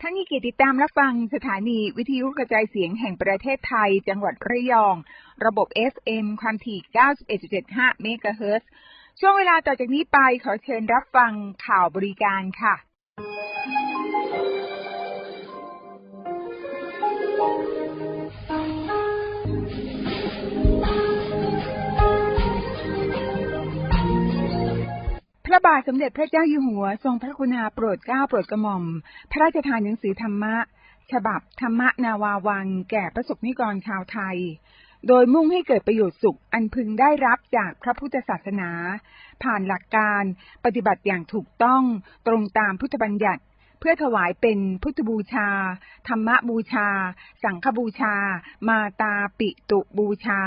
ท่านมีกิติดตามรับฟังสถานีวิทยุกระจายเสียงแห่งประเทศไทย จังหวัดระยอง ระบบ FM ความถี่ 91.75 เมกะเฮิรตซ์ช่วงเวลาต่อจากนี้ไปขอเชิญรับฟังข่าวบริการค่ะ ระบาทสมเด็จพระเจ้าอยู่หัว ทรงพระกรุณาโปรดเกล้าโปรดกระหม่อม พระราชทานหนังสือธรรมะ ฉบับธรรมนาวาวัง แก่ประสบนิกรชาวไทย โดยมุ่งให้เกิดประโยชน์สุขอันพึงได้รับจากพระพุทธศาสนา ผ่านหลักการปฏิบัติอย่างถูกต้องตรงตามพุทธบัญญัติเพื่อถวายเป็นพุทธบูชา ธรรมบูชา สังฆบูชา มาตาปิตุบูชา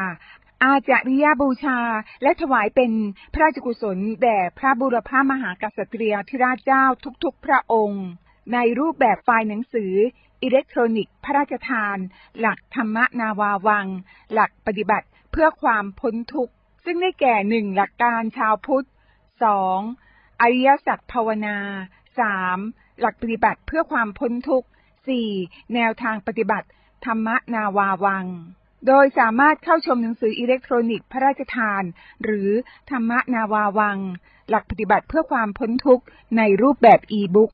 อาจาริยบูชา และถวายเป็นพระราชกุศลแด่พระบุรพามหากษัตริยาธิราชเจ้าทุกๆ พระองค์ ในรูปแบบไฟล์หนังสือ อิเล็กทรอนิกส์พระราชทาน หลักธรรมนาวาวัง หลักปฏิบัติเพื่อความพ้นทุกข์ ซึ่งได้แก่หนึ่งหลักการชาวพุทธสองอริยสัจภาวนาสามหลักปฏิบัติเพื่อความพ้นทุกข์สี่แนวทางปฏิบัติ ธรรมนาวาวัง โดยสามารถเข้าชมหนังสืออิเล็กทรอนิกส์พระราชทาน หรือธรรมนาวาวัง หลักปฏิบัติเพื่อความพ้นทุกข์ในรูปแบบอีบุ๊ก